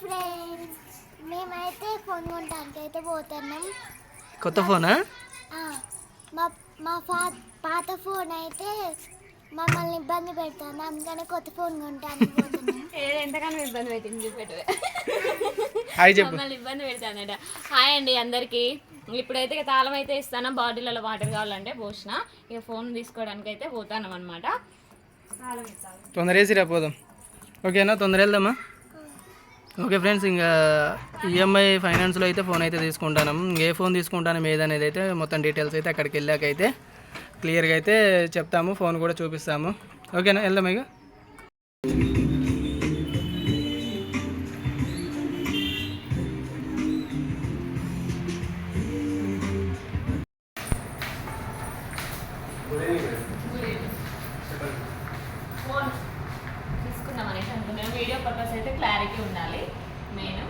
Friends మేమైతే phone కొనడానికి అయితే పోతున్నాం. కొత్త ఫోనా ఆ, మా మా ఫా పాత ఫోన్ అయితే మమ్మల్ని ఇబ్బంది పెడుతుంది. అందుకని కొత్త ఫోన్ ఏదో ఎంతగానో ఇబ్బంది పెట్టింది చూపెట్టు. హాయ్ చెప్పు. మమ్మల్ని ఇబ్బంది పెడతానట హాయ్ అండి అందరికీ. ఇప్పుడైతే ఇక తాళం అయితే ఇస్తాను. బాటిల్లో వాటర్ కావాలంటే పోసిన. ఇక ఫోన్ తీసుకోవడానికి అయితే పోతాను అనమాట తాళం ఇస్తాను తొందర వేసి రా పోదాం. ఓకేనా? తొందర వెళ్దామా? ఓకే ఫ్రెండ్స్ ఇంకా ఈఎంఐ ఫైనాన్స్లో అయితే ఫోన్ అయితే తీసుకుంటాను. ఏ ఫోన్ తీసుకుంటాను ఏదనేది అయితే మొత్తం డీటెయిల్స్ అయితే అక్కడికి వెళ్ళాక అయితే క్లియర్గా అయితే చెప్తాము ఫోన్ కూడా చూపిస్తాము. ఓకేనా? వెళ్దాం ఇక. ఫోన్ అనేసి అనుకున్నాను వీడియో పర్పస్ అయితే క్లారిటీ ఉండాలి. మెయిన్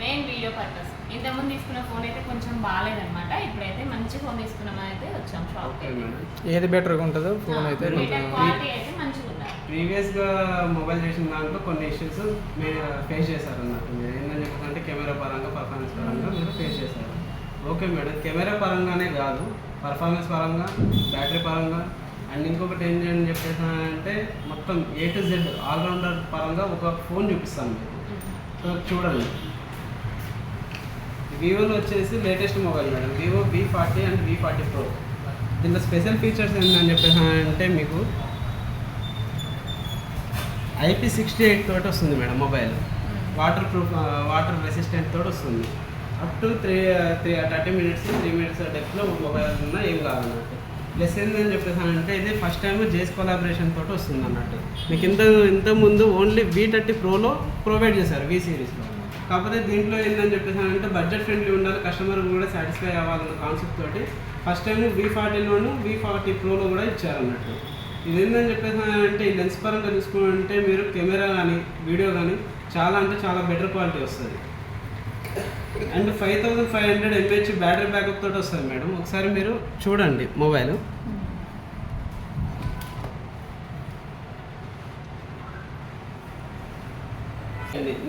మెయిన్ వీడియో పర్పస్ ఇంతకుముందు తీసుకున్న ఫోన్ అయితే కొంచెం బాగాలేదన్నమాట. ఇప్పుడైతే మంచి ఫోన్ తీసుకున్నామని అయితే వచ్చాం అయితే ఏది బెటర్గా ఉంటుందో ఫోన్ అయితే క్వాలిటీ అయితే మంచిగా ఉండాలి. ప్రీవియస్గా మొబైల్ చేసిన దాంట్లో కొన్ని ఇష్యూస్ మీరు ఫేస్ చేశారు అన్నట్టు మీరు ఏంటని చెప్పాలంటే కెమెరా పరంగా పర్ఫార్మెన్స్ పరంగా మీరు ఫేస్ చేశారు. ఓకే మేడం కెమెరా పరంగానే కాదు పర్ఫార్మెన్స్ పరంగా బ్యాటరీ పరంగా అండ్ ఇంకొకటి ఏం చేయండి చెప్పేసి అంటే మొత్తం ఏ టు జెడ్ ఆల్రౌండర్ పరంగా ఒక ఫోన్ చూపిస్తాను మీకు. సో చూడండి. వివోలో వచ్చేసి latest mobile madam. Vivo V forty and V forty pro దీంట్లో స్పెషల్ ఫీచర్స్ ఏంటని చెప్పేసి అంటే మీకు ఐపీ సిక్స్టీ ఎయిట్ తోటి వస్తుంది madam mobile water proof water resistant తోటి వస్తుంది. Up to three three thirty minutes three minutes డెప్త్లో mobile ఉన్నా ఏం కాదన్నట్టు. ప్లస్ ఏంటని చెప్పేసి అంటే ఇది ఫస్ట్ టైం జేస్ కొలాబరేషన్ తోటి వస్తుంది అన్నట్టు మీకు ఇంత ఇంత ముందు ఓన్లీ వి థర్టీ ప్రోలో ప్రొవైడ్ చేశారు వి సిరీస్లో కాకపోతే దీంట్లో ఏంటని చెప్పేసి అంటే బడ్జెట్ ఫ్రెండ్లీ ఉండాలి కస్టమర్ కూడా సాటిస్ఫై అవ్వాలన్న కాన్సెప్ట్ తోటి ఫస్ట్ టైం వి ఫార్టీలోను వి ఫార్టీ ప్రోలో కూడా ఇచ్చారన్నట్టు. ఇది ఏంటని చెప్పేసి అంటే ఈ లెన్స్ పరంగా చూసుకుంటే మీరు కెమెరా కానీ వీడియో కానీ చాలా అంటే చాలా బెటర్ క్వాలిటీ వస్తుంది. And five thousand five hundred M H battery backup తోటి వస్తుంది మేడం. ఒకసారి మీరు చూడండి మొబైల్.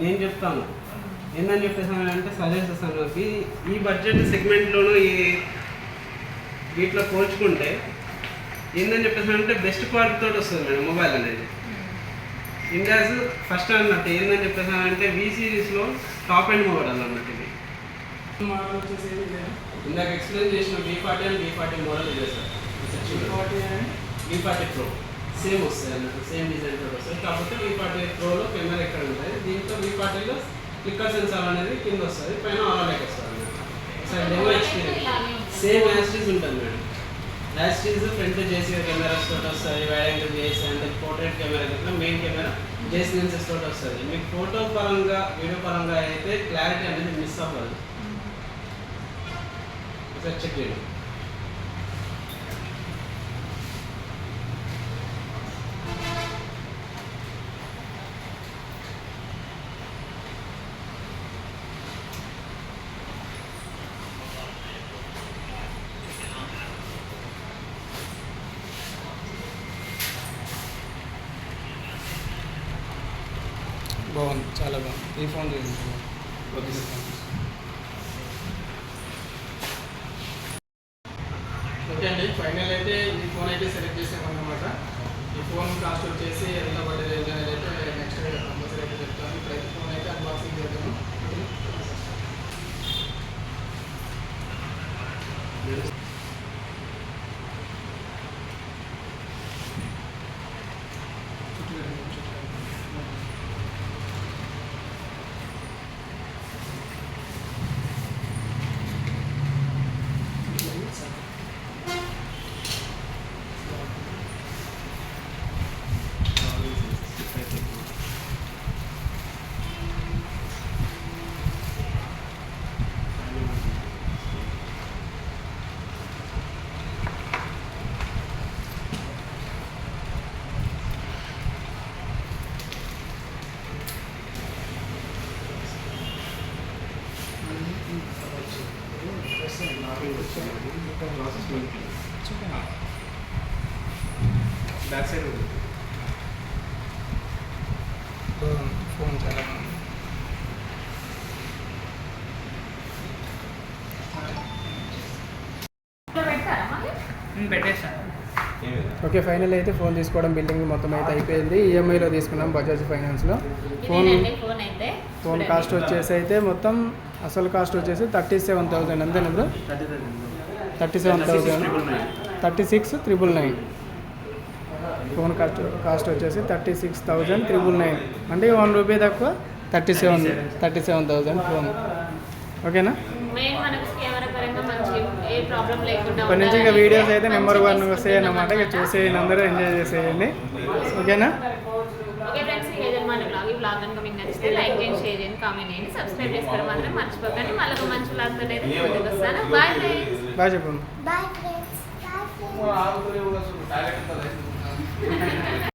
నేను చెప్తాను. ఏందని చెప్పేసాను అంటే సజెస్ట్ చేస్తాను ఈ బడ్జెట్ సెగ్మెంట్లోనూ ఈ వీటిలో పోల్చుకుంటే ఏందని చెప్పేసి అంటే బెస్ట్ క్వాలిటీ తోటి వస్తుంది మేడం మొబైల్ అనేది. ఇండియాస్ ఫస్ట్ అన్నట్టు ఏందని చెప్పేసి అంటే వి సిరీస్లో టాప్ అండ్ మోడల్ అన్నట్టు ఇది. మోడల్ వచ్చేసి ఇందాక ఎక్స్ప్లెయిన్ చేసిన V forty and V forty model ఇదే sir. V forty and V forty pro same వస్తాయి అన్నట్టు సేమ్ డిజైన్ తోటి వస్తాయి. కాకపోతే వి ఫార్టీ ప్రోలో కెమెరా ఎక్కడ ఉంటుంది దీంతో వి ఫార్టీలో క్లిక్కర్ సెన్సార్ అనేది కింద వస్తుంది పైన ఆలోలేక వస్తుంది ఒకసారి డెమో ఎక్స్పీరియన్స్ సేమ్ యాస్టీస్ ఉంటుంది. మేడం. యాస్టీస్ ఫ్రంట్ చేసి కెమెరాస్ తోటి వస్తుంది వైడ్ యాంగిల్ చేసి అంటే పోర్ట్రేట్ కెమెరా ఇట్లా మెయిన్ కెమెరా జేసీ లెన్సెస్ తోటి వస్తుంది. మీకు ఫోటో పరంగా వీడియో పరంగా అయితే క్లారిటీ అనేది మిస్ అవ్వదు. ఒకసారి చెక్ చేయండి బాగుంది చాలా బాగుంది. ఈ ఫోన్ ఓకే. ఓకే అండి. ఫైనల్ అయితే ఈ ఫోన్ అయితే సెలెక్ట్ చేసామన్నమాట ఈ ఫోన్ కాస్ట్ వచ్చేసి ఎంత పడేది ఏంటి అనేది అయితే నెక్స్ట్ కంపల్సరీ అయితే చెప్తాను. ప్రతి ఫోన్ అయితే అన్బాక్సింగ్ చేద్దాము. ఓకే ఫైనల్ అయితే ఫోన్ తీసుకోవడం బిల్డింగ్ మొత్తం అయితే అయిపోయింది. ఈఎంఐలో తీసుకున్నాం బజాజ్ ఫైనాన్స్లో ఫోన్ ఫోన్ కాస్ట్ వచ్చేసి అయితే మొత్తం అసలు కాస్ట్ వచ్చేసి థర్టీ సెవెన్ థౌసండ్ అంతేనా bro? Thirty seven thousand. Thirty six triple nine phone cost cost వచ్చేసి thirty six thousand triple nine అంటే వన్ రూపీ తక్కువ thirty seven thirty seven. Thousand phone. ఓకేనా? ఇప్పటి నుంచి ఇక వీడియోస్ అయితే నెంబర్ వన్ వస్తాయి అన్నమాట ఇక. చూసేయండి అందరూ ఎంజాయ్ చేసేయండి. ఓకేనా ఓకే ఫ్రెండ్స్ ఈ ఏదైనా మన బ్లాగ్ ఈ బ్లాగ్ కనుక మీకు నచ్చితే లైక్ చేయండి షేర్ చేయండి కామెంట్ చేయండి సబ్స్క్రైబ్ చేసుకోవడం మాత్రం మర్చిపోకండి. మళ్ళీ ఒక మంచి బ్లాగ్ తోటి అయితే ముందుకు వస్తాను. బాయ్ ఫ్రెండ్స్ చెప్పండి బాయ్ ఫ్రెండ్స్ బాయ్ ఫ్రెండ్స్